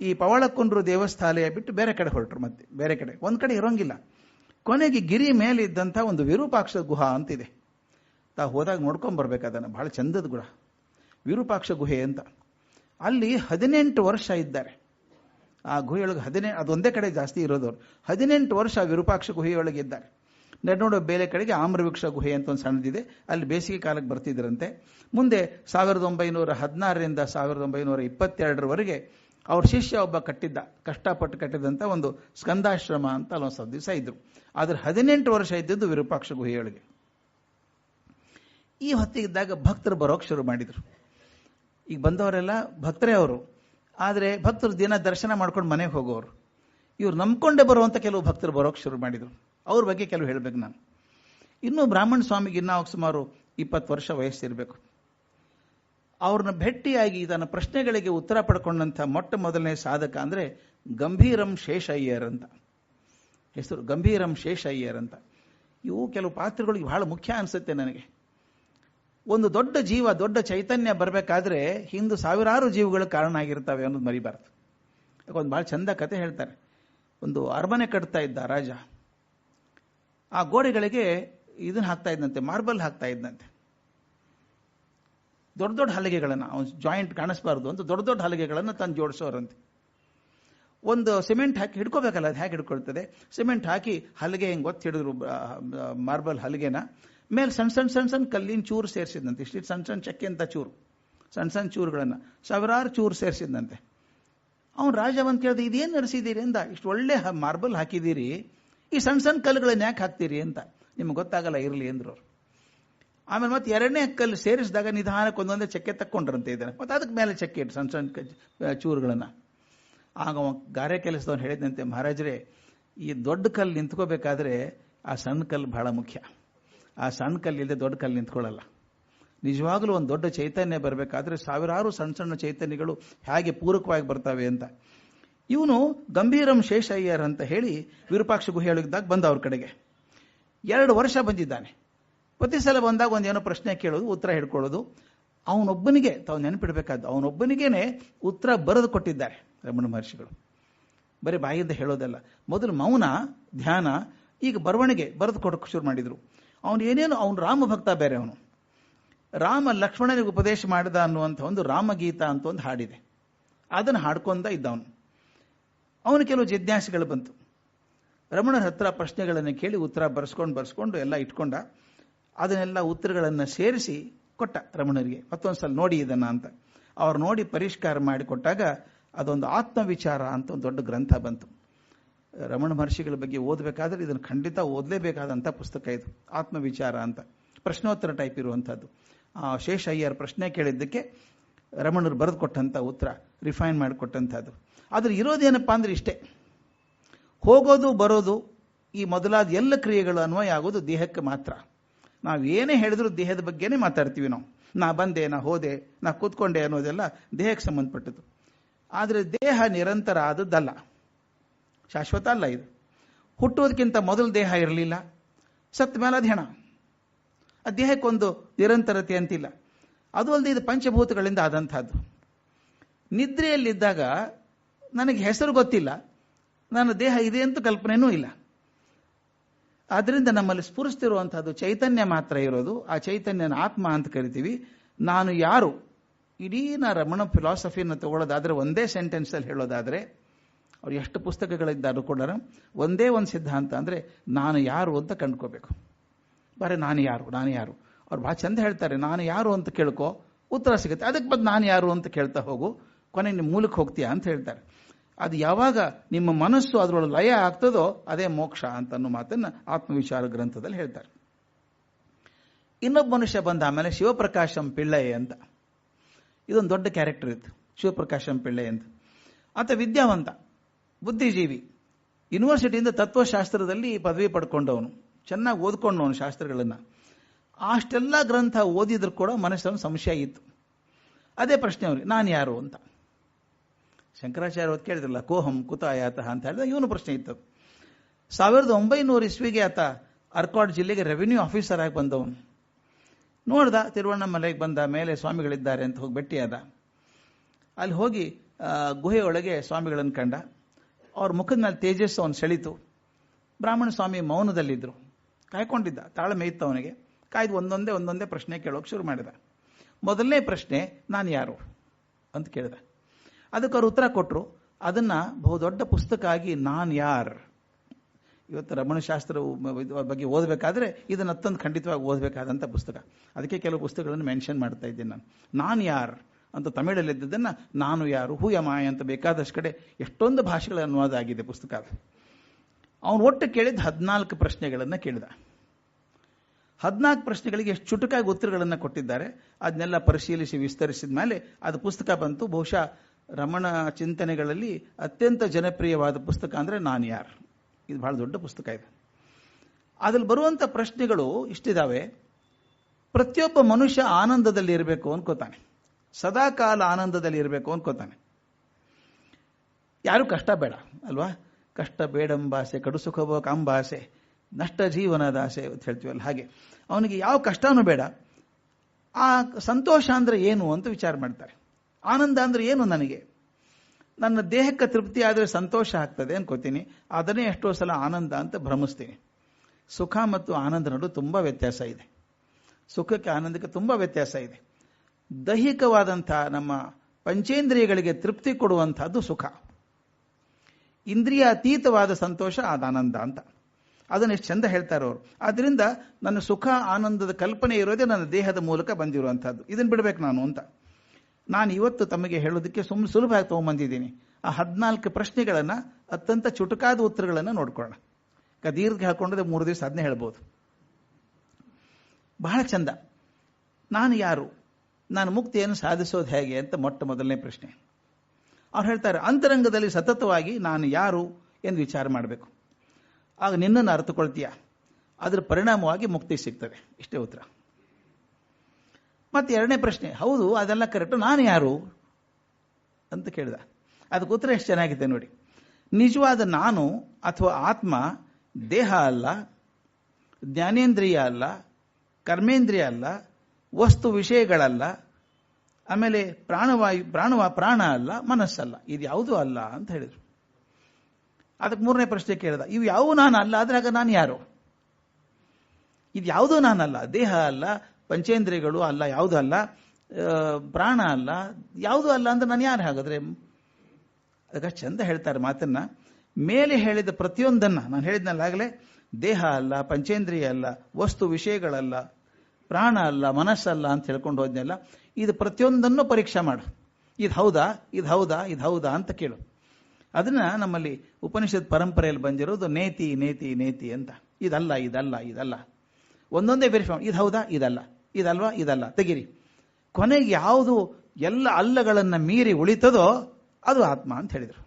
ಈ ಪವಳಕುಂಡ್ರು ದೇವಸ್ಥಾಲಯ ಬಿಟ್ಟು ಬೇರೆ ಕಡೆ ಹೊರಟರು ಮತ್ತೆ, ಬೇರೆ ಕಡೆ. ಒಂದು ಕಡೆ ಇರೋಂಗಿಲ್ಲ. ಕೊನೆಗೆ ಗಿರಿ ಮೇಲೆ ಇದ್ದಂಥ ಒಂದು ವಿರೂಪಾಕ್ಷ ಗುಹ ಅಂತಿದೆ. ತಾ ಹೋದಾಗ ನೋಡ್ಕೊಂಡ್ ಬರ್ಬೇಕು ಅದನ್ನು. ಬಹಳ ಚಂದದ ಗುಡ ವಿರೂಪಾಕ್ಷ ಗುಹೆ ಅಂತ. ಅಲ್ಲಿ ಹದಿನೆಂಟು ವರ್ಷ ಇದ್ದಾರೆ. ಆ ಗುಹೆಯೊಳಗೆ ಹದಿನೆಂಟು ಅದೊಂದೇ ಕಡೆ ಜಾಸ್ತಿ ಇರೋದವ್ರು ಹದಿನೆಂಟು ವರ್ಷ ವಿರೂಪಾಕ್ಷ ಗುಹೆಯೊಳಗೆ ಇದ್ದಾರೆ. ನೋಡೋ, ಬೇರೆ ಕಡೆಗೆ ಆಮ್ರವೃಕ್ಷ ಗುಹೆ ಅಂತ ಒಂದು ಸಣ್ಣದಿದೆ. ಅಲ್ಲಿ ಬೇಸಿಗೆ ಕಾಲಕ್ಕೆ ಬರ್ತಿದ್ರಂತೆ. ಮುಂದೆ ಸಾವಿರದ ಒಂಬೈನೂರ ಹದಿನಾರರಿಂದ ಸಾವಿರದ ಒಂಬೈನೂರ ಇಪ್ಪತ್ತೆರಡರವರೆಗೆ ಅವ್ರ ಶಿಷ್ಯ ಒಬ್ಬ ಕಟ್ಟಿದ್ದ, ಕಷ್ಟಪಟ್ಟು ಕಟ್ಟಿದಂಥ ಒಂದು ಸ್ಕಂದಾಶ್ರಮ ಅಂತ ಅಲ್ಲೊಂದು ಸ್ವಲ್ಪ ದಿವಸ ಇದ್ರು. ಆದ್ರೆ ಹದಿನೆಂಟು ವರ್ಷ ಇದ್ದಿದ್ದು ವಿರೂಪಾಕ್ಷ ಗುಹೆಯೊಳಗೆ. ಈ ಹೊತ್ತಿಗಿದ್ದಾಗ ಭಕ್ತರು ಬರೋಕೆ ಶುರು ಮಾಡಿದ್ರು. ಈಗ ಬಂದವರೆಲ್ಲ ಭಕ್ತರೇ ಅವರು. ಆದರೆ ಭಕ್ತರು ದಿನ ದರ್ಶನ ಮಾಡ್ಕೊಂಡು ಮನೆಗೆ ಹೋಗೋರು. ಇವ್ರು ನಂಬ್ಕೊಂಡೇ ಬರುವಂಥ ಕೆಲವು ಭಕ್ತರು ಬರೋಕೆ ಶುರು ಮಾಡಿದರು. ಅವ್ರ ಬಗ್ಗೆ ಕೆಲವು ಹೇಳಬೇಕು ನಾನು. ಇನ್ನು ಬ್ರಾಹ್ಮಣ ಸ್ವಾಮಿಗೆ ಇನ್ನೂ ಸುಮಾರು ಇಪ್ಪತ್ತು ವರ್ಷ ವಯಸ್ಸಿರಬೇಕು. ಅವ್ರನ್ನ ಭೇಟಿಯಾಗಿ ತನ್ನ ಪ್ರಶ್ನೆಗಳಿಗೆ ಉತ್ತರ ಪಡ್ಕೊಂಡಂಥ ಮೊಟ್ಟ ಮೊದಲನೇ ಸಾಧಕ ಅಂದ್ರೆ ಗಂಭೀರಂ ಶೇಷಯ್ಯರ್ ಅಂತ. ಹೆಸರು ಗಂಭೀರಂ ಶೇಷಯ್ಯರ್ ಅಂತ. ಇವು ಕೆಲವು ಪಾತ್ರಗಳಿಗೆ ಬಹಳ ಮುಖ್ಯ ಅನ್ಸುತ್ತೆ ನನಗೆ. ಒಂದು ದೊಡ್ಡ ಜೀವ, ದೊಡ್ಡ ಚೈತನ್ಯ ಬರಬೇಕಾದ್ರೆ ಹಿಂದೂ ಸಾವಿರಾರು ಜೀವಗಳು ಕಾರಣ ಆಗಿರ್ತವೆ ಅನ್ನೋದು ಮರಿಬಾರ್ದು. ಒಂದು ಭಾಳ ಚಂದ ಕತೆ ಹೇಳ್ತಾರೆ. ಒಂದು ಅರಮನೆ ಕಟ್ತಾ ಇದ್ದ ರಾಜ. ಆ ಗೋಡೆಗಳಿಗೆ ಇದನ್ನ ಹಾಕ್ತಾ ಇದ್ದಂತೆ ಮಾರ್ಬಲ್ ಹಾಕ್ತಾ ಇದ್ದಂತೆ ದೊಡ್ಡ ದೊಡ್ಡ ಹಲಗೆಗಳನ್ನು, ಅವನು ಜಾಯಿಂಟ್ ಕಾಣಿಸ್ಬಾರ್ದು ಅಂತ ದೊಡ್ಡ ದೊಡ್ಡ ಹಲಗೆಗಳನ್ನು ತಂದು ಜೋಡಿಸೋರಂತೆ. ಒಂದು ಸಿಮೆಂಟ್ ಹಾಕಿ ಹಿಡ್ಕೋಬೇಕಲ್ಲ, ಅದು ಹೇಗೆ ಹಿಡ್ಕೊಳ್ತದೆ? ಸಿಮೆಂಟ್ ಹಾಕಿ ಹಲಗೆ ಹಿಂಗೆ ಒತ್ತಿ ಹಿಡಿದ್ರು ಮಾರ್ಬಲ್ ಹಲಗೆನ? ಮೇಲೆ ಸಣ್ಣ ಸಣ್ಣ ಸಣ್ಣ ಸಣ್ಣ ಕಲ್ಲಿನ ಚೂರು ಸೇರಿಸಿದಂತೆ ಇಷ್ಟಿಟ್ಟು ಸಣ್ಣ ಸಣ್ಣ ಚಕ್ಕೆ ಅಂತ ಚೂರು ಸಣ್ಣ ಸಣ್ಣ ಚೂರುಗಳನ್ನು, ಸಾವಿರಾರು ಚೂರು ಸೇರಿಸಿದಂತೆ ಅವನು ರಾಜ ಬಂದು ಕೇಳಿದ, ಇದೇನು ನಡೆಸಿದ್ದೀರಿ ಅಂತ ಇಷ್ಟು ಒಳ್ಳೆ ಮಾರ್ಬಲ್ ಹಾಕಿದ್ದೀರಿ ಈ ಸಣ್ಣ ಸಣ್ಣ ಕಲ್ಲುಗಳನ್ನ ಯಾಕೆ ಹಾಕ್ತೀರಿ? ಅಂತ. ನಿಮ್ಗೆ ಗೊತ್ತಾಗಲ್ಲ, ಇರಲಿ ಅಂದ್ರು ಆಮೇಲೆ ಮತ್ತೆ ಎರಡನೇ ಕಲ್ಲು ಸೇರಿಸಿದಾಗ ನಿಧಾನಕ್ಕೆ ಒಂದೊಂದೇ ಚಕ್ಕೆ ತಕ್ಕೊಂಡ್ರಂತೆ ಇದ್ದಾನೆ ಮತ್ತೆ ಅದಕ್ಕೆ ಮೇಲೆ ಚಕ್ಕೆ ಇಟ್ಟು ಸಣ್ಣ ಸಣ್ಣ ಚೂರುಗಳನ್ನು. ಆಗ ಗಾರೆ ಕೆಲಸದವನು ಹೇಳಿದಂತೆ, ಮಹಾರಾಜರೇ, ಈ ದೊಡ್ಡ ಕಲ್ಲು ನಿಂತ್ಕೋಬೇಕಾದ್ರೆ ಆ ಸಣ್ಣ ಕಲ್ಲು ಬಹಳ ಮುಖ್ಯ. ಆ ಸಣ್ಣ ಕಲ್ಲು ಇಲ್ಲದೆ ದೊಡ್ಡ ಕಲ್ಲು ನಿಂತ್ಕೊಳ್ಳಲ್ಲ. ನಿಜವಾಗ್ಲೂ ಒಂದು ದೊಡ್ಡ ಚೈತನ್ಯ ಬರಬೇಕಾದ್ರೆ ಸಾವಿರಾರು ಸಣ್ಣ ಸಣ್ಣ ಚೈತನ್ಯಗಳು ಹೇಗೆ ಪೂರಕವಾಗಿ ಬರ್ತವೆ ಅಂತ. ಇವನು ಗಂಭೀರಂ ಶೇಷಯ್ಯರ್ ಅಂತ ಹೇಳಿ ವಿರೂಪಾಕ್ಷ ಹೇಳಿದಾಗ ಬಂದ ಅವ್ರ ಕಡೆಗೆ. ಎರಡು ವರ್ಷ ಬಂದಿದ್ದಾನೆ. ಪ್ರತಿ ಸಲ ಬಂದಾಗ ಒಂದೇನೋ ಪ್ರಶ್ನೆ ಕೇಳೋದು, ಉತ್ತರ ಹಿಡ್ಕೊಳ್ಳೋದು ಅವನೊಬ್ಬನಿಗೆ, ತಾವು ನೆನಪಿಡಬೇಕಾದ್ದು, ಅವನೊಬ್ಬನಿಗೇನೆ ಉತ್ತರ ಬರೆದು ಕೊಟ್ಟಿದ್ದಾರೆ ರಮಣ ಮಹರ್ಷಿಗಳು. ಬರೀ ಬಾಯಿಂದ ಹೇಳೋದಲ್ಲ. ಮೊದಲು ಮೌನ, ಧ್ಯಾನ, ಈಗ ಬರವಣಿಗೆ ಬರೆದು ಕೊಡೋಕೆ ಶುರು ಮಾಡಿದರು. ಅವನು ಏನೇನು, ಅವನು ರಾಮ ಭಕ್ತ ಬೇರೆ ಅವನು. ರಾಮ ಲಕ್ಷ್ಮಣನಿಗೆ ಉಪದೇಶ ಮಾಡಿದ ಅನ್ನುವಂಥ ಒಂದು ರಾಮಗೀತ ಅಂತ ಒಂದು ಹಾಡಿದೆ. ಅದನ್ನು ಹಾಡ್ಕೊಂಡ ಇದ್ದವನು. ಅವನು ಕೆಲವು ಜಿಜ್ಞಾಸೆಗಳು ಬಂತು. ರಮಣರ ಹತ್ರ ಪ್ರಶ್ನೆಗಳನ್ನು ಕೇಳಿ ಉತ್ತರ ಬರ್ಸ್ಕೊಂಡು ಬರ್ಸ್ಕೊಂಡು ಎಲ್ಲ ಇಟ್ಕೊಂಡ ಅದನ್ನೆಲ್ಲ ಉತ್ತರಗಳನ್ನು ಸೇರಿಸಿ ಕೊಟ್ಟ ರಮಣರಿಗೆ. ಮತ್ತೊಂದ್ಸಲ ನೋಡಿ ಇದನ್ನ ಅಂತ. ಅವ್ರು ನೋಡಿ ಪರಿಷ್ಕಾರ ಮಾಡಿ ಕೊಟ್ಟಾಗ ಅದೊಂದು ಆತ್ಮವಿಚಾರ ಅಂತ ಒಂದು ದೊಡ್ಡ ಗ್ರಂಥ ಬಂತು. ರಮಣ ಮಹರ್ಷಿಗಳ ಬಗ್ಗೆ ಓದಬೇಕಾದ್ರೆ ಇದನ್ನು ಖಂಡಿತ ಓದಲೇಬೇಕಾದಂಥ ಪುಸ್ತಕ ಇದು. ಆತ್ಮವಿಚಾರ ಅಂತ. ಪ್ರಶ್ನೋತ್ತರ ಟೈಪ್ ಇರುವಂಥದ್ದು ಆ ಶೇಷ ಅಯ್ಯರ್ ಪ್ರಶ್ನೆ ಕೇಳಿದ್ದಕ್ಕೆ ರಮಣರು ಬರೆದು ಕೊಟ್ಟಂಥ ಉತ್ತರ ರಿಫೈನ್ ಮಾಡಿಕೊಟ್ಟಂಥದ್ದು ಆದ್ರೆ ಇರೋದೇನಪ್ಪ ಅಂದ್ರೆ ಇಷ್ಟೇ. ಹೋಗೋದು, ಬರೋದು ಈ ಮೊದಲಾದ ಎಲ್ಲ ಕ್ರಿಯೆಗಳು ಅನ್ವಯ ಆಗೋದು ದೇಹಕ್ಕೆ ಮಾತ್ರ. ನಾವು ಏನೇ ಹೇಳಿದ್ರು ದೇಹದ ಬಗ್ಗೆನೇ ಮಾತಾಡ್ತೀವಿ ನಾವು. ನಾ ಬಂದೆ, ನಾ ಹೋದೆ, ನಾ ಕೂತ್ಕೊಂಡೆ ಅನ್ನೋದೆಲ್ಲ ದೇಹಕ್ಕೆ ಸಂಬಂಧಪಟ್ಟದ್ದು. ಆದರೆ ದೇಹ ನಿರಂತರ ಆದದ್ದಲ್ಲ. ಶಾಶ್ವತ ಅಲ್ಲ ಇದು. ಹುಟ್ಟೋದಕ್ಕಿಂತ ಮೊದಲು ದೇಹ ಇರಲಿಲ್ಲ. ಸತ್ತ ಮೇಲೆ ಅದು ಹೆಣ ಆ ದೇಹಕ್ಕೊಂದು ನಿರಂತರತೆ ಅಂತಿಲ್ಲ. ಅದು ಅಲ್ಲದೆ ಇದು ಪಂಚಭೂತಗಳಿಂದ ಆದಂಥದ್ದು ನಿದ್ರೆಯಲ್ಲಿದ್ದಾಗ ನನಗೆ ಹೆಸರು ಗೊತ್ತಿಲ್ಲ. ನನ್ನ ದೇಹ ಇದೆ ಅಂತ ಕಲ್ಪನೆಯೂ ಇಲ್ಲ. ಆದ್ರಿಂದ ನಮ್ಮಲ್ಲಿ ಸ್ಫುರಿಸ್ತಿರುವಂತಹದ್ದು ಚೈತನ್ಯ ಮಾತ್ರ ಇರೋದು. ಆ ಚೈತನ್ಯನ ಆತ್ಮ ಅಂತ ಕರಿತೀವಿ. ನಾನು ಯಾರು? ಇಡೀ ನಾ ರಮಣ ಫಿಲಾಸಫಿಯನ್ನು ತಗೊಳ್ಳೋದಾದ್ರೆ ಒಂದೇ ಸೆಂಟೆನ್ಸ್ ಅಲ್ಲಿ ಹೇಳೋದಾದ್ರೆ, ಅವ್ರು ಎಷ್ಟು ಪುಸ್ತಕಗಳಿದ್ದಾರು ಕೂಡ ಒಂದೇ ಒಂದು ಸಿದ್ಧಾಂತ ಅಂದ್ರೆ, ನಾನು ಯಾರು ಅಂತ ಕಂಡ್ಕೋಬೇಕು. ಬರೀ ನಾನು ಯಾರು ನಾನು ಯಾರು? ಅವ್ರು ಬಹಳ ಚಂದ ಹೇಳ್ತಾರೆ, ನಾನು ಯಾರು ಅಂತ ಕೇಳ್ಕೊ, ಉತ್ತರ ಸಿಗುತ್ತೆ. ಅದಕ್ಕೆ ಬಂದು ನಾನು ಯಾರು ಅಂತ ಕೇಳ್ತಾ ಹೋಗು, ಕೊನೆ ನಿಮ್ಮ ಮೂಲಕ್ಕೆ ಹೋಗ್ತೀಯಾ ಅಂತ ಹೇಳ್ತಾರೆ. ಅದು ಯಾವಾಗ ನಿಮ್ಮ ಮನಸ್ಸು ಅದರೊಳಗೆ ಲಯ ಆಗ್ತದೋ ಅದೇ ಮೋಕ್ಷ ಅಂತ ಅನ್ನೋ ಮಾತನ್ನ ಆತ್ಮವಿಚಾರ ಗ್ರಂಥದಲ್ಲಿ ಹೇಳ್ತಾರೆ. ಇನ್ನೊಬ್ಬ ಮನುಷ್ಯ ಬಂದ ಆಮೇಲೆ ಶಿವಪ್ರಕಾಶಂ ಪಿಳ್ಳೈ ಅಂತ. ಇದೊಂದು ದೊಡ್ಡ ಕ್ಯಾರೆಕ್ಟರ್ ಇತ್ತು. ಶಿವಪ್ರಕಾಶಂ ಪಿಳ್ಳೆ ಅಂತ. ಆತ ವಿದ್ಯಾವಂತ, ಬುದ್ಧಿಜೀವಿ. ಯೂನಿವರ್ಸಿಟಿಯಿಂದ ತತ್ವಶಾಸ್ತ್ರದಲ್ಲಿ ಪದವಿ ಪಡ್ಕೊಂಡವನು. ಚೆನ್ನಾಗಿ ಓದ್ಕೊಂಡವನು ಶಾಸ್ತ್ರಗಳನ್ನ. ಅಷ್ಟೆಲ್ಲ ಗ್ರಂಥ ಓದಿದ್ರು ಕೂಡ ಮನಸ್ಸನ್ನು ಸಂಶಯ ಇತ್ತು. ಅದೇ ಪ್ರಶ್ನೆ ಅವ್ರಿಗೆ, ನಾನು ಯಾರು ಅಂತ. ಶಂಕರಾಚಾರ್ಯ ಹೊತ್ತು ಕೇಳಿದ್ರಲ್ಲ, ಕೋಹಂ ಕುತ ಆಯಾತ ಅಂತ ಹೇಳಿದ ಇವನು ಪ್ರಶ್ನೆ ಇತ್ತು. ಸಾವಿರದ ಒಂಬೈನೂರು ಇಸ್ವಿಗೆ ಆತ ಅರ್ಕಾಡ್ ಜಿಲ್ಲೆಗೆ ರೆವಿನ್ಯೂ ಆಫೀಸರ್ ಆಗಿ ಬಂದವನು. ನೋಡ್ದ ತಿರುವಣ್ಣಮಲೆಗೆ ಬಂದ ಮೇಲೆ ಸ್ವಾಮಿಗಳಿದ್ದಾರೆ ಅಂತ ಹೋಗಿ ಭೇಟಿಯಾದ ಅಲ್ಲಿ ಹೋಗಿ ಗುಹೆಯೊಳಗೆ ಸ್ವಾಮಿಗಳನ್ನು ಕಂಡ. ಅವ್ರ ಮುಖದ ಮೇಲೆ ತೇಜಸ್ಸು ಅವನು ಸೆಳೀತು. ಬ್ರಾಹ್ಮಣ ಸ್ವಾಮಿ ಮೌನದಲ್ಲಿದ್ದರು ಕಾಯ್ಕೊಂಡಿದ್ದ, ತಾಳ್ಮೆ ಇತ್ತು ಅವನಿಗೆ. ಕಾಯ್ದು ಒಂದೊಂದೇ ಒಂದೊಂದೇ ಪ್ರಶ್ನೆ ಕೇಳೋಕೆ ಶುರು ಮಾಡಿದ. ಮೊದಲನೇ ಪ್ರಶ್ನೆ, ನಾನು ಯಾರು? ಅಂತ ಕೇಳಿದ. ಅದಕ್ಕೆ ಅವರು ಉತ್ತರ ಕೊಟ್ಟರು ಅದನ್ನ ಬಹುದೊಡ್ಡ ಪುಸ್ತಕ ಆಗಿ ನಾನ್ ಯಾರ್? ಇವತ್ತು ರಮಣಶಾಸ್ತ್ರ ಬಗ್ಗೆ ಓದಬೇಕಾದ್ರೆ ಇದನ್ನ ಅತ್ತೊಂದು ಖಂಡಿತವಾಗಿ ಓದಬೇಕಾದಂಥ ಪುಸ್ತಕ. ಅದಕ್ಕೆ ಕೆಲವು ಪುಸ್ತಕಗಳನ್ನು ಮೆನ್ಷನ್ ಮಾಡ್ತಾ ಇದ್ದೀನಿ ನಾನು. ನಾನು ಯಾರ್ ಅಂತ ತಮಿಳಲ್ಲಿ ಇದ್ದದನ್ನ ನಾನು ಯಾರು ಹೂ ಯಮಾಯ ಅಂತ ಬೇಕಾದಷ್ಟು ಕಡೆ ಎಷ್ಟೊಂದು ಭಾಷೆಗಳ ಅನುವಾದ ಆಗಿದೆ ಪುಸ್ತಕ ಅದು. ಅವನು ಒಟ್ಟು ಕೇಳಿದ ಹದಿನಾಲ್ಕು ಪ್ರಶ್ನೆಗಳನ್ನು ಕೇಳಿದ. ಹದಿನಾಲ್ಕು ಪ್ರಶ್ನೆಗಳಿಗೆ ಎಷ್ಟು ಚುಟುಕಾಗಿ ಉತ್ತರಗಳನ್ನು ಕೊಟ್ಟಿದ್ದಾರೆ, ಅದನ್ನೆಲ್ಲ ಪರಿಶೀಲಿಸಿ ವಿಸ್ತರಿಸಿದ ಮೇಲೆ ಅದು ಪುಸ್ತಕ ಬಂತು. ಬಹುಶಃ ರಮಣ ಚಿಂತನೆಗಳಲ್ಲಿ ಅತ್ಯಂತ ಜನಪ್ರಿಯವಾದ ಪುಸ್ತಕ ಅಂದ್ರೆ ನಾನು ಯಾರು. ಇದು ಬಹಳ ದೊಡ್ಡ ಪುಸ್ತಕ ಇದೆ. ಅದ್ರಲ್ಲಿ ಬರುವಂತ ಪ್ರಶ್ನೆಗಳು ಇಷ್ಟಿದಾವೆ. ಪ್ರತಿಯೊಬ್ಬ ಮನುಷ್ಯ ಆನಂದದಲ್ಲಿ ಇರಬೇಕು ಅನ್ಕೋತಾನೆ. ಸದಾಕಾಲ ಆನಂದದಲ್ಲಿ ಇರಬೇಕು ಅನ್ಕೋತಾನೆ. ಯಾರು ಕಷ್ಟ ಬೇಡ, ಅಲ್ವಾ? ಕಷ್ಟ ಬೇಡಂಬಾಸೆ ಕಡು ಸುಖವೋ ಕಾಂಬಾಸೆ ನಷ್ಟ ಜೀವನದ ಆಸೆ ಅಂತ ಹೇಳ್ತೀವಲ್ಲ ಹಾಗೆ. ಅವನಿಗೆ ಯಾವ ಕಷ್ಟನೂ ಬೇಡ. ಆ ಸಂತೋಷ ಅಂದ್ರೆ ಏನು ಅಂತ ವಿಚಾರ ಮಾಡ್ತಾರೆ. ಆನಂದ ಅಂದ್ರೆ ಏನು ನನಗೆ? ನನ್ನ ದೇಹಕ್ಕೆ ತೃಪ್ತಿ ಆದರೆ ಸಂತೋಷ ಆಗ್ತದೆ ಅನ್ಕೋತೀನಿ. ಅದನ್ನೇ ಎಷ್ಟೋ ಸಲ ಆನಂದ ಅಂತ ಭ್ರಮಿಸ್ತೀನಿ. ಸುಖ ಮತ್ತು ಆನಂದ ನಡು ತುಂಬ ವ್ಯತ್ಯಾಸ ಇದೆ. ಸುಖಕ್ಕೆ ಆನಂದಕ್ಕೆ ತುಂಬ ವ್ಯತ್ಯಾಸ ಇದೆ. ದೈಹಿಕವಾದಂಥ ನಮ್ಮ ಪಂಚೇಂದ್ರಿಯಗಳಿಗೆ ತೃಪ್ತಿ ಕೊಡುವಂಥದ್ದು ಸುಖ. ಇಂದ್ರಿಯ ಅತೀತವಾದ ಸಂತೋಷ ಆನಂದ ಅಂತ. ಅದನ್ನು ಎಷ್ಟು ಚಂದ ಹೇಳ್ತಾರೆ ಅವರು. ಆದ್ರಿಂದ ನನ್ನ ಸುಖ, ಆನಂದದ ಕಲ್ಪನೆ ಇರೋದೇ ನನ್ನ ದೇಹದ ಮೂಲಕ ಬಂದಿರುವಂಥದ್ದು. ಇದನ್ನ ಬಿಡ್ಬೇಕು ನಾನು ಅಂತ. ನಾನು ಇವತ್ತು ತಮಗೆ ಹೇಳೋದಕ್ಕೆ ಸುಮ್ ಸುಲಭವಾಗಿ ತಗೊಂಬಂದಿದ್ದೀನಿ. ಆ ಹದಿನಾಲ್ಕು ಪ್ರಶ್ನೆಗಳನ್ನ ಅತ್ಯಂತ ಚುಟುಕಾದ ಉತ್ತರಗಳನ್ನು ನೋಡ್ಕೊಳ್ಳೋಣ. ದೀರ್ಘ ಹಾಕೊಂಡ್ರೆ ಮೂರು ದಿವಸ ಅದನ್ನೇ ಹೇಳ್ಬೋದು. ಬಹಳ ಚಂದ. ನಾನು ಯಾರು? ನಾನು ಮುಕ್ತಿಯನ್ನು ಸಾಧಿಸೋದು ಹೇಗೆ ಅಂತ ಮೊಟ್ಟ ಮೊದಲನೇ ಪ್ರಶ್ನೆ. ಅವ್ರು ಹೇಳ್ತಾರೆ, ಅಂತರಂಗದಲ್ಲಿ ಸತತವಾಗಿ ನಾನು ಯಾರು ಎಂದು ವಿಚಾರ ಮಾಡಬೇಕು. ಆಗ ನಿನ್ನನ್ನು ಅರ್ಥಕೊಳ್ತೀಯ ಅದರ ಪರಿಣಾಮವಾಗಿ ಮುಕ್ತಿ ಸಿಗ್ತದೆ. ಇಷ್ಟೇ ಉತ್ತರ. ಮತ್ತೆ ಎರಡನೇ ಪ್ರಶ್ನೆ, ಹೌದು, ಅದೆಲ್ಲ ಕರೆಕ್ಟ್ ನಾನು ಯಾರು? ಅಂತ ಕೇಳಿದ. ಅದಕ್ಕೆ ಉತ್ತರ ಎಷ್ಟು ಚೆನ್ನಾಗಿದೆ ನೋಡಿ. ನಿಜವಾದ ನಾನು ಅಥವಾ ಆತ್ಮ ದೇಹ ಅಲ್ಲ, ಜ್ಞಾನೇಂದ್ರಿಯ ಅಲ್ಲ, ಕರ್ಮೇಂದ್ರಿಯ ಅಲ್ಲ, ವಸ್ತು ವಿಷಯಗಳಲ್ಲ, ಆಮೇಲೆ ಪ್ರಾಣವಾಯು, ಪ್ರಾಣವ, ಪ್ರಾಣ ಅಲ್ಲ, ಮನಸ್ಸಲ್ಲ. ಇದು ಯಾವುದೂ ಅಲ್ಲ ಅಂತ ಹೇಳಿದರು. ಅದಕ್ಕೆ ಮೂರನೇ ಪ್ರಶ್ನೆ ಕೇಳಿದ. ಇವು ಯಾವ ನಾನು ಅಲ್ಲ? ಆದ್ರೆ ನಾನು ಯಾರು? ಇದು ಯಾವುದೂ ನಾನಲ್ಲ. ದೇಹ ಅಲ್ಲ ಪಂಚೇಂದ್ರಿಯಗಳು ಅಲ್ಲ, ಯಾವುದೂ ಅಲ್ಲ ಪ್ರಾಣ ಅಲ್ಲ, ಯಾವುದೂ ಅಲ್ಲ ಅಂದ್ರೆ ನಾನು ಯಾರು ಹಾಗಾದ್ರೆ? ಅದಕ್ಕೆ ಚಂದ ಹೇಳ್ತಾರೆ ಮಾತನ್ನ. ಮೇಲೆ ಹೇಳಿದ ಪ್ರತಿಯೊಂದನ್ನ, ನಾನು ಹೇಳಿದ್ನಲ್ಲ ಆಗಲೇ, ದೇಹ ಅಲ್ಲ, ಪಂಚೇಂದ್ರಿಯ ಅಲ್ಲ, ವಸ್ತು ವಿಷಯಗಳಲ್ಲ, ಪ್ರಾಣ ಅಲ್ಲ, ಮನಸ್ಸಲ್ಲ ಅಂತ ಹೇಳ್ಕೊಂಡು ಹೋದ್ನೆಲ್ಲ, ಇದು ಪ್ರತಿಯೊಂದನ್ನು ಪರೀಕ್ಷೆ ಮಾಡು. ಇದು ಹೌದಾ ಇದು ಹೌದಾ ಇದು ಹೌದಾ ಅಂತ ಕೇಳು. ಅದನ್ನ ನಮ್ಮಲ್ಲಿ ಉಪನಿಷತ್ ಪರಂಪರೆಯಲ್ಲಿ ಬಂದಿರೋದು ನೇತಿ ನೇತಿ ನೇತಿ ಅಂತ. ಇದಲ್ಲ ಇದಲ್ಲ ಇದಲ್ಲ. ಒಂದೊಂದೇ ವೆರಿಫೈ ಇದು ಹೌದಾ, ಇದಲ್ಲ. ಇದಲ್ವಾ? ಇದಲ್ಲ. ತೆಗಿರಿ. ಕೊನೆಗೆ ಯಾವುದು ಎಲ್ಲ ಅಲ್ಲಗಳನ್ನು ಮೀರಿ ಉಳಿತದೋ ಅದು ಆತ್ಮ ಅಂತ ಹೇಳಿದರು.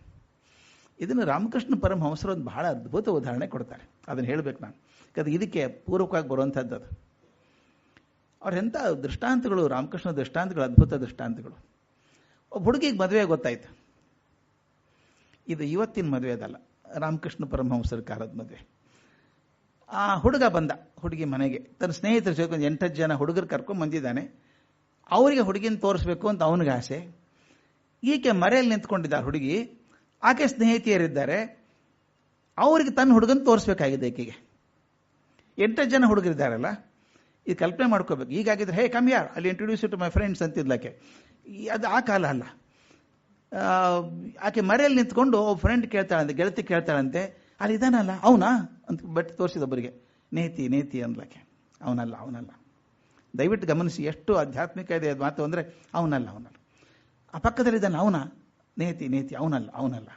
ಇದನ್ನು ರಾಮಕೃಷ್ಣ ಪರಮಹಂಸರು ಒಂದು ಬಹಳ ಅದ್ಭುತ ಉದಾಹರಣೆ ಕೊಡ್ತಾರೆ. ಅದನ್ನು ಹೇಳಬೇಕು ನಾನು. ಯಾಕಂದ್ರೆ ಇದಕ್ಕೆ ಪೂರ್ವಕವಾಗಿ ಬರುವಂಥದ್ದು ಅದು. ಅವರೆಂಥ ದೃಷ್ಟಾಂತಗಳು? ರಾಮಕೃಷ್ಣ ದೃಷ್ಟಾಂತಗಳು, ಅದ್ಭುತ ದೃಷ್ಟಾಂತಗಳು. ಒಬ್ಬ ಹುಡುಗಿಗೆ ಮದುವೆ ಗೊತ್ತಾಯ್ತು. ಇದು ಇವತ್ತಿನ ಮದುವೆ ಅದಲ್ಲ. ರಾಮಕೃಷ್ಣ ಪರಮಹಂಸರ ಕಾಲದ ಮದುವೆ. ಆ ಹುಡುಗ ಬಂದ, ಹುಡುಗಿ ಮನೆಗೆ. ತನ್ನ ಸ್ನೇಹಿತರ ಒಂದು ಎಂಟತ್ತು ಜನ ಹುಡುಗರು ಕರ್ಕೊಂಡು ಬಂದಿದ್ದಾನೆ. ಅವರಿಗೆ ಹುಡುಗಿನ ತೋರಿಸ್ಬೇಕು ಅಂತ ಅವನಿಗೆ ಆಸೆ. ಈಕೆ ಮರೆಯಲ್ಲಿ ನಿಂತ್ಕೊಂಡಿದ್ದ ಹುಡುಗಿ, ಆಕೆ ಸ್ನೇಹಿತೆಯರಿದ್ದಾರೆ. ಅವರಿಗೆ ತನ್ನ ಹುಡುಗನ ತೋರಿಸ್ಬೇಕಾಗಿದೆ ಈಕೆಗೆ. ಎಂಟತ್ತು ಜನ ಹುಡುಗರಿದ್ದಾರಲ್ಲ, ಇದು ಕಲ್ಪನೆ ಮಾಡ್ಕೋಬೇಕು. ಈಗಾಗಿದ್ರೆ ಹೇ ಕಮ್ ಯಾರ್ ಅಲ್ಲಿ ಇಂಟ್ರೊಡ್ಯೂಸ್ ಟು ಮೈ ಫ್ರೆಂಡ್ಸ್ ಅಂತಿದ್ಲಕ್ಕೆ ಈ- ಅದು ಆ ಕಾಲ ಅಲ್ಲ. ಆಕೆ ಮರೆಯಲ್ಲಿ ನಿಂತ್ಕೊಂಡು ಫ್ರೆಂಡ್ ಕೇಳ್ತಾಳಂತೆ, ಗೆಳತಿ ಕೇಳ್ತಾಳಂತೆ. ಅಲ್ಲಿ ಇದಾನಲ್ಲ ಅವನಾ? ಅಂತ. ಬಟ್ ತೋರಿಸಿದೊಬ್ಬರಿಗೆ, ನೇತಿ ನೇತಿ ಅನ್ಲಕ್ಕೆ. ಅವನಲ್ಲ ಅವನಲ್ಲ. ದಯವಿಟ್ಟು ಗಮನಿಸಿ, ಎಷ್ಟು ಆಧ್ಯಾತ್ಮಿಕ ಇದೆ ಅದು ಮಾತು ಅಂದರೆ, ಅವನಲ್ಲ ಅವನಲ್ಲ. ಆ ಪಕ್ಕದಲ್ಲಿದ್ದಾನೆ ಅವನ? ನೇತಿ ನೇತಿ, ಅವನಲ್ಲ ಅವನಲ್ಲ.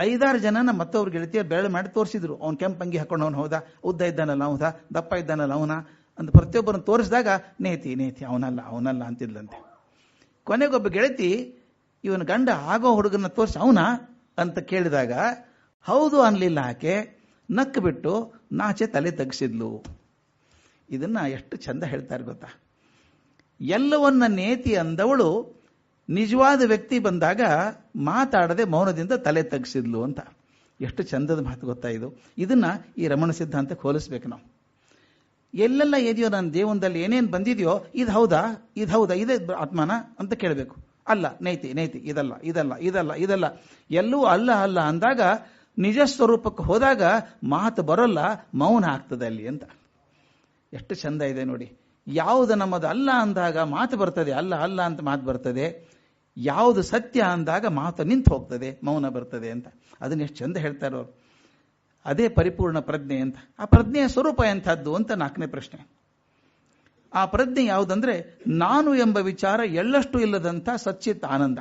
ಐದಾರು ಜನನ ಮತ್ತೊಬ್ರು ಗೆಳತಿಯ ಬೆರಳು ಮಾಡಿ ತೋರಿಸಿದ್ರು. ಅವ್ನು ಕೆಂಪು ಅಂಗಿ ಹಾಕೊಂಡು ಅವನು ಹೌದಾ? ಉದ್ದ ಇದ್ದಾನಲ್ಲ ಅವನಾ ದಪ್ಪ ಇದ್ದಾನಲ್ಲ, ಅವನ? ಅಂತ ಪ್ರತಿಯೊಬ್ಬರನ್ನು ತೋರಿಸಿದಾಗ, ನೇತಿ ನೇತಿ, ಅವನಲ್ಲ ಅವನಲ್ಲ ಅಂತಿದ್ಲಂತೆ. ಕೊನೆಗೊಬ್ಬ ಗೆಳತಿ, ಇವನ ಗಂಡ ಆಗೋ ಹುಡುಗನ ತೋರಿಸಿ, ಅವನ? ಅಂತ ಕೇಳಿದಾಗ ಹೌದು ಅನ್ಲಿಲ್ಲ ಆಕೆ, ನಕ್ಕು ಬಿಟ್ಟು ನಾಚೆ ತಲೆ ತಗ್ಸಿದ್ಲು. ಇದನ್ನ ಎಷ್ಟು ಚಂದ ಹೇಳ್ತಾರೆ ಗೊತ್ತಾ? ಎಲ್ಲವನ್ನ ನೇತಿ ಅಂದವಳು ನಿಜವಾದ ವ್ಯಕ್ತಿ ಬಂದಾಗ ಮಾತಾಡದೆ ಮೌನದಿಂದ ತಲೆ ತಗ್ಸಿದ್ಲು ಅಂತ. ಎಷ್ಟು ಚಂದದ ಮಾತು ಗೊತ್ತಾ ಇದು? ಇದನ್ನ ಈ ರಮಣ ಸಿದ್ಧಾಂತಕ್ಕೆ ಹೋಲಿಸ್ಬೇಕು ನಾವು. ಎಲ್ಲೆಲ್ಲ ಇದೆಯೋ ನನ್ನ ದೇವನದಲ್ಲಿ ಏನೇನು ಬಂದಿದೆಯೋ, ಇದು ಹೌದಾ? ಇದು ಹೌದಾ? ಇದೇ ಆತ್ಮನ ಅಂತ ಕೇಳಬೇಕು. ಅಲ್ಲ, ನೈತಿ ನೈತಿ, ಇದಲ್ಲ ಇದಲ್ಲ ಇದಲ್ಲ ಇದಲ್ಲ. ಎಲ್ಲವೂ ಅಲ್ಲ ಅಲ್ಲ ಅಂದಾಗ ನಿಜ ಸ್ವರೂಪಕ್ಕೆ ಹೋದಾಗ ಮಾತು ಬರೋಲ್ಲ, ಮೌನ ಆಗ್ತದೆ ಅಲ್ಲಿ ಅಂತ. ಎಷ್ಟು ಚಂದ ಇದೆ ನೋಡಿ. ಯಾವುದು ನಮ್ಮದು ಅಲ್ಲ ಅಂದಾಗ ಮಾತು ಬರ್ತದೆ, ಅಲ್ಲ ಅಲ್ಲ ಅಂತ ಮಾತು ಬರ್ತದೆ. ಯಾವುದು ಸತ್ಯ ಅಂದಾಗ ಮಾತು ನಿಂತು ಹೋಗ್ತದೆ, ಮೌನ ಬರ್ತದೆ ಅಂತ. ಅದನ್ನ ಎಷ್ಟು ಚಂದ ಹೇಳ್ತಾರೆ ಅದೇ ಪರಿಪೂರ್ಣ ಪ್ರಜ್ಞೆ ಅಂತ. ಆ ಪ್ರಜ್ಞೆಯ ಸ್ವರೂಪ ಎಂಥದ್ದು ಅಂತ ನಾಲ್ಕನೇ ಪ್ರಶ್ನೆ. ಆ ಪ್ರಜ್ಞೆ ಯಾವುದಂದ್ರೆ, ನಾನು ಎಂಬ ವಿಚಾರ ಎಳ್ಳಷ್ಟು ಇಲ್ಲದಂಥ ಸಚ್ಚಿತ್ ಆನಂದ.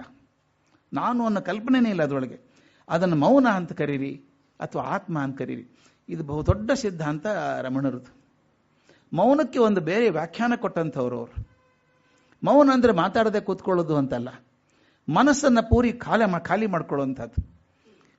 ನಾನು ಅನ್ನೋ ಕಲ್ಪನೆನೇ ಇಲ್ಲ ಅದರೊಳಗೆ. ಅದನ್ನು ಮೌನ ಅಂತ ಕರೀರಿ ಅಥವಾ ಆತ್ಮ ಅಂತ ಕರೀರಿ. ಇದು ಬಹುದೊಡ್ಡ ಸಿದ್ಧಾಂತ ರಮಣರದು. ಮೌನಕ್ಕೆ ಒಂದು ಬೇರೆ ವ್ಯಾಖ್ಯಾನ ಕೊಟ್ಟಂಥವ್ರು ಅವರು. ಮೌನ ಅಂದ್ರೆ ಮಾತಾಡದೆ ಕೂತ್ಕೊಳ್ಳೋದು ಅಂತಲ್ಲ. ಮನಸ್ಸನ್ನು ಪೂರಿ ಖಾಲಿ ಖಾಲಿ ಮಾಡ್ಕೊಳ್ಳುವಂಥದ್ದು.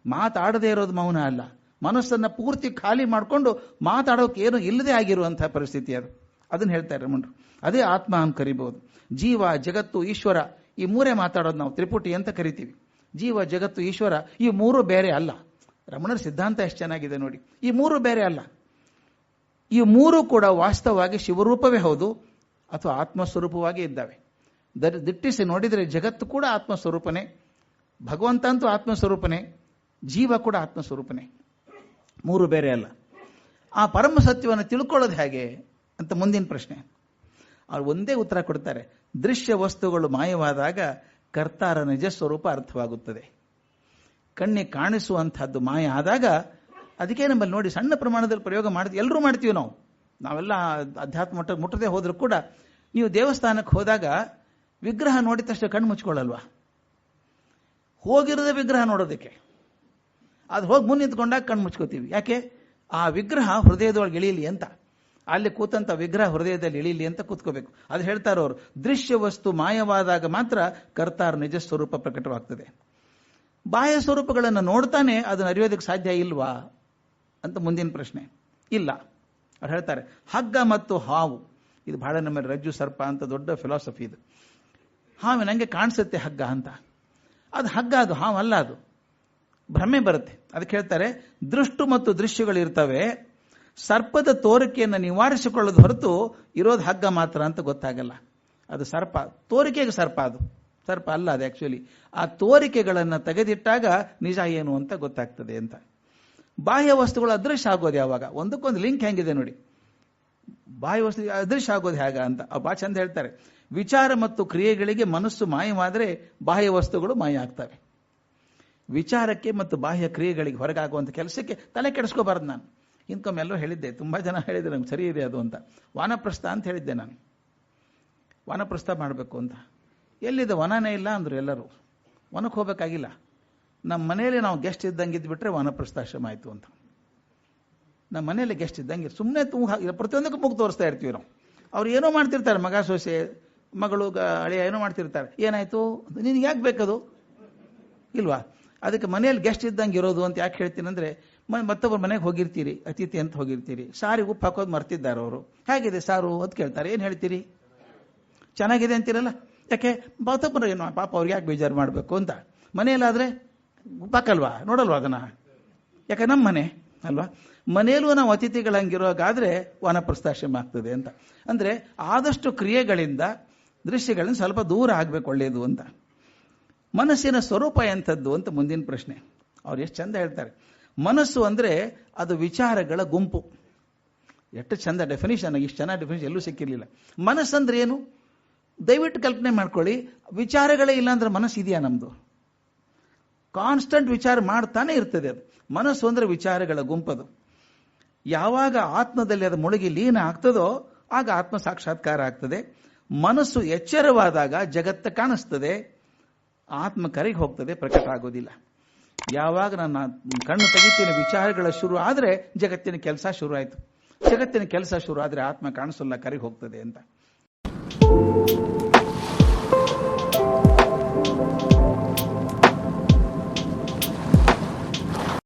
ಮಾತಾಡದೇ ಇರೋದು ಮೌನ ಅಲ್ಲ. ಮನಸ್ಸನ್ನು ಪೂರ್ತಿ ಖಾಲಿ ಮಾಡಿಕೊಂಡು ಮಾತಾಡೋಕೆ ಏನು ಇಲ್ಲದೆ ಆಗಿರುವಂಥ ಪರಿಸ್ಥಿತಿ ಅದು. ಅದನ್ನು ಹೇಳ್ತಾರೆ ರಮಣರು. ಅದೇ ಆತ್ಮ ಅಂತ ಕರಿಬಹುದು. ಜೀವ, ಜಗತ್ತು, ಈಶ್ವರ ಈ ಮೂರೇ ಮಾತಾಡೋದು ನಾವು. ತ್ರಿಪುಟಿ ಅಂತ ಕರಿತೀವಿ. ಜೀವ, ಜಗತ್ತು, ಈಶ್ವರ, ಈ ಮೂರು ಬೇರೆ ಅಲ್ಲ. ರಮಣರ ಸಿದ್ಧಾಂತ ಎಷ್ಟು ಚೆನ್ನಾಗಿದೆ ನೋಡಿ. ಈ ಮೂರು ಬೇರೆ ಅಲ್ಲ. ಈ ಮೂರು ಕೂಡ ವಾಸ್ತವವಾಗಿ ಶಿವರೂಪವೇ ಹೌದು, ಅಥವಾ ಆತ್ಮಸ್ವರೂಪವಾಗಿ ಇದ್ದಾವೆ. ದರ್ ದಿಟ್ಟಿಸಿ ನೋಡಿದರೆ ಜಗತ್ತು ಕೂಡ ಆತ್ಮಸ್ವರೂಪನೇ ಭಗವಂತ ಅಂತೂ ಆತ್ಮಸ್ವರೂಪನೇ, ಜೀವ ಕೂಡ ಆತ್ಮಸ್ವರೂಪನೇ. ಮೂರು ಬೇರೆ ಅಲ್ಲ. ಆ ಪರಮ ಸತ್ಯವನ್ನು ತಿಳ್ಕೊಳ್ಳೋದು ಹೇಗೆ ಅಂತ ಮುಂದಿನ ಪ್ರಶ್ನೆ. ಅವ್ರು ಒಂದೇ ಉತ್ತರ ಕೊಡ್ತಾರೆ. ದೃಶ್ಯ ವಸ್ತುಗಳು ಮಾಯವಾದಾಗ ಕರ್ತಾರ ನಿಜ ಸ್ವರೂಪ ಅರ್ಥವಾಗುತ್ತದೆ. ಕಣ್ಣಿಗೆ ಕಾಣಿಸುವಂತಹದ್ದು ಮಾಯ ಆದಾಗ ಅದಕ್ಕೆ ನಮ್ಮಲ್ಲಿ ನೋಡಿ ಸಣ್ಣ ಪ್ರಮಾಣದಲ್ಲಿ ಪ್ರಯೋಗ ಮಾಡ್ತೀವಿ ಎಲ್ಲರೂ ಮಾಡ್ತೀವಿ ನಾವು. ನಾವೆಲ್ಲ ಅಧ್ಯಾತ್ಮ ಮಟ್ಟ ಮುಟ್ಟದೆ ಹೋದರೂ ಕೂಡ ನೀವು ದೇವಸ್ಥಾನಕ್ಕೆ ಹೋದಾಗ ವಿಗ್ರಹ ನೋಡಿದ ತಕ್ಷಣ ಕಣ್ಣು ಮುಚ್ಕೊಳ್ಳಲ್ವಾ? ಹೋಗಿರದ ವಿಗ್ರಹ ನೋಡೋದಕ್ಕೆ. ಅದು ಹೋಗಿ ಮುಂದೆ ನಿಂತ್ಕೊಂಡಾಗ ಕಣ್ಣು ಮುಚ್ಕೋತೀವಿ. ಯಾಕೆ? ಆ ವಿಗ್ರಹ ಹೃದಯದೊಳಗೆ ಇಳೀಲಿ ಅಂತ. ಅಲ್ಲಿ ಕೂತಂತ ವಿಗ್ರಹ ಹೃದಯದಲ್ಲಿ ಇಳಿಲಿ ಅಂತ ಕೂತ್ಕೋಬೇಕು. ಅದು ಹೇಳ್ತಾರೆ ಅವರು, ದೃಶ್ಯ ವಸ್ತು ಮಾಯವಾದಾಗ ಮಾತ್ರ ಕರ್ತಾರ ನಿಜ ಸ್ವರೂಪ ಪ್ರಕಟವಾಗ್ತದೆ. ಬಾಹ್ಯ ಸ್ವರೂಪಗಳನ್ನು ನೋಡ್ತಾನೆ ಅದನ್ನು ಅರಿಯೋದಕ್ಕೆ ಸಾಧ್ಯ ಇಲ್ವಾ? ಅಂತ ಮುಂದಿನ ಪ್ರಶ್ನೆ. ಇಲ್ಲ. ಅವ್ರು ಹೇಳ್ತಾರೆ, ಹಗ್ಗ ಮತ್ತು ಹಾವು. ಇದು ಬಹಳ ನಮ್ಮ ರಜ್ಜು ಸರ್ಪ ಅಂತ ದೊಡ್ಡ ಫಿಲಾಸಫಿ ಇದು. ಹಾವು ನಂಗೆ ಕಾಣಿಸುತ್ತೆ ಹಗ್ಗ ಅಂತ. ಅದು ಹಗ್ಗ ಅದು ಹಾವು ಅಲ್ಲ ಅದು. ಭ್ರಮೆ ಬರುತ್ತೆ. ಅದಕ್ಕೆ ಹೇಳ್ತಾರೆ, ದೃಷ್ಟು ಮತ್ತು ದೃಶ್ಯಗಳು ಇರ್ತವೆ ಸರ್ಪದ ತೋರಿಕೆಯನ್ನು ನಿವಾರಿಸಿಕೊಳ್ಳೋದು ಹೊರತು ಇರೋದು ಹಗ್ಗ ಮಾತ್ರ ಅಂತ ಗೊತ್ತಾಗಲ್ಲ. ಅದು ಸರ್ಪ. ತೋರಿಕೆಗೆ ಸರ್ಪ ಅದು. ಸರ್ಪ ಅಲ್ಲ ಅದು ಆಕ್ಚುಲಿ ಆ ತೋರಿಕೆಗಳನ್ನು ತೆಗೆದಿಟ್ಟಾಗ ನಿಜ ಏನು ಅಂತ ಗೊತ್ತಾಗ್ತದೆ ಅಂತ. ಬಾಹ್ಯ ವಸ್ತುಗಳು ಅದೃಶ್ಯ ಆಗೋದು ಯಾವಾಗ? ಒಂದಕ್ಕೊಂದು ಲಿಂಕ್ ಹೆಂಗಿದೆ ನೋಡಿ. ಬಾಹ್ಯ ವಸ್ತು ಅದೃಶ್ಯ ಆಗೋದು ಹೇಗ ಅಂತ. ಬಾ ಚಂದ ಹೇಳ್ತಾರೆ. ವಿಚಾರ ಮತ್ತು ಕ್ರಿಯೆಗಳಿಗೆ ಮನಸ್ಸು ಮಾಯವಾದರೆ ಬಾಹ್ಯ ವಸ್ತುಗಳು ಮಾಯ ಆಗ್ತವೆ. ವಿಚಾರಕ್ಕೆ ಮತ್ತು ಬಾಹ್ಯ ಕ್ರಿಯೆಗಳಿಗೆ ಹೊರಗಾಗುವಂಥ ಕೆಲಸಕ್ಕೆ ತಲೆ ಕೆಡಿಸ್ಕೋಬಾರ್ದು ನಾನು. ಇಂಕೊಮ್ಮೆಲ್ಲೋ ಹೇಳಿದ್ದೆ. ತುಂಬ ಜನ ಹೇಳಿದ್ರು ನಂಗೆ ಸರಿ ಇದೆ ಅದು ಅಂತ. ವಾನಪ್ರಸ್ಥ ಅಂತ ಹೇಳಿದ್ದೆ ನಾನು. ವಾನಪ್ರಸ್ಥ ಮಾಡಬೇಕು ಅಂತ. ಎಲ್ಲಿದೆ? ವನನೇ ಇಲ್ಲ ಅಂದರು ಎಲ್ಲರೂ. ವನಕ್ಕೆ ಹೋಗಬೇಕಾಗಿಲ್ಲ. ನಮ್ಮ ಮನೆಯಲ್ಲಿ ನಾವು ಗೆಸ್ಟ್ ಇದ್ದಂಗೆ ಇದ್ಬಿಟ್ರೆ ವಾನಪ್ರಸ್ಥಾಶ್ರಮ ಆಯಿತು ಅಂತ. ನಮ್ಮ ಮನೆಯಲ್ಲಿ ಗೆಸ್ಟ್ ಇದ್ದಂಗೆ ಸುಮ್ಮನೆ ತುಂಬ ಪ್ರತಿಯೊಂದಕ್ಕೂ ಮುಗ್ ತೋರಿಸ್ತಾ ಇರ್ತೀವಿ ನಾವು. ಅವ್ರು ಏನೋ ಮಾಡ್ತಿರ್ತಾರೆ, ಮಗ ಸೋಸೆ, ಮಗಳು ಅಳಿಯ ಏನೋ ಮಾಡ್ತಿರ್ತಾರೆ. ಏನಾಯ್ತು? ನಿನಗೆ ಯಾಕೆ ಬೇಕದು? ಇಲ್ವಾ? ಅದಕ್ಕೆ ಮನೆಯಲ್ಲಿ ಗೆಸ್ಟ್ ಇದ್ದಂಗೆ ಇರೋದು ಅಂತ ಯಾಕೆ ಹೇಳ್ತೀನಿ ಅಂದ್ರೆ ಮತ್ತೊಬ್ಬರ ಮನೆಗೆ ಹೋಗಿರ್ತೀರಿ, ಅತಿಥಿ ಅಂತ ಹೋಗಿರ್ತೀರಿ. ಸಾರಿ ಉಪ್ಪು ಹಾಕೋದು ಮರ್ತಿದ್ದಾರೆ ಅವರು. ಹೇಗಿದೆ ಸಾರು ಅಂತ ಕೇಳ್ತಾರೆ. ಏನು ಹೇಳ್ತೀರಿ? ಚೆನ್ನಾಗಿದೆ ಅಂತೀರಲ್ಲ? ಯಾಕೆ? ಮತ್ತೊಬ್ಬರು ಏನು, ಪಾಪ ಅವ್ರಿಗೆ ಯಾಕೆ ಬೇಜಾರು ಮಾಡಬೇಕು ಅಂತ. ಮನೆಯಲ್ಲಾದ್ರೆ ಉಪ್ಪಾಕಲ್ವಾ? ನೋಡಲ್ವಾ ಅದನ್ನ? ಯಾಕೆ ನಮ್ಮ ಮನೆ, ಅಲ್ವಾ? ಮನೆಯಲ್ಲೂ ನಾವು ಅತಿಥಿಗಳಂಗಿರೋಗಾದ್ರೆ ವನಪ್ರಸ್ಥಾಶ್ರಮ ಆಗ್ತದೆ ಅಂತ. ಅಂದ್ರೆ ಆದಷ್ಟು ಕ್ರಿಯೆಗಳಿಂದ ದೃಶ್ಯಗಳಿಂದ ಸ್ವಲ್ಪ ದೂರ ಆಗ್ಬೇಕು ಒಳ್ಳೆಯದು ಅಂತ. ಮನಸ್ಸಿನ ಸ್ವರೂಪ ಎಂಥದ್ದು ಅಂತ ಮುಂದಿನ ಪ್ರಶ್ನೆ. ಅವ್ರು ಎಷ್ಟು ಚಂದ ಹೇಳ್ತಾರೆ. ಮನಸ್ಸು ಅಂದ್ರೆ ಅದು ವಿಚಾರಗಳ ಗುಂಪು. ಎಷ್ಟು ಚಂದ ಡೆಫಿನಿಷನ್ ಇಷ್ಟು ಚೆನ್ನಾಗಿ ಡೆಫಿನಿಷನ್ ಎಲ್ಲೂ ಸಿಕ್ಕಿರಲಿಲ್ಲ. ಮನಸ್ಸಂದ್ರೆ ಏನು? ದಯವಿಟ್ಟು ಕಲ್ಪನೆ ಮಾಡ್ಕೊಳ್ಳಿ, ವಿಚಾರಗಳೇ ಇಲ್ಲ ಅಂದ್ರೆ ಮನಸ್ಸು ಇದೆಯಾ ನಮ್ದು? ಕಾನ್ಸ್ಟಂಟ್ ವಿಚಾರ ಮಾಡ್ತಾನೆ ಇರ್ತದೆ ಅದು. ಮನಸ್ಸು ಅಂದರೆ ವಿಚಾರಗಳ ಗುಂಪದು. ಯಾವಾಗ ಆತ್ಮದಲ್ಲಿ ಅದು ಮುಳುಗಿ ಲೀನ ಆಗ್ತದೋ, ಆಗ ಆತ್ಮ ಸಾಕ್ಷಾತ್ಕಾರ ಆಗ್ತದೆ. ಮನಸ್ಸು ಎಚ್ಚರವಾದಾಗ ಜಗತ್ತ ಕಾಣಿಸ್ತದೆ. ಆತ್ಮ ಕರೆಗೆ ಹೋಗ್ತದೆ, ಪ್ರಕಟ ಆಗೋದಿಲ್ಲ. ಯಾವಾಗ ನನ್ನ ಕಣ್ಣು ತೆಗಿತೀನಿ, ವಿಚಾರಗಳ ಶುರು ಆದರೆ ಜಗತ್ತಿನ ಕೆಲಸ ಶುರು ಆಯಿತು ಜಗತ್ತಿನ ಕೆಲಸ ಶುರು ಆದರೆ ಆತ್ಮ ಕಾಣಿಸಲ್ಲ, ಕರಿಗೆ ಹೋಗ್ತದೆ ಅಂತ.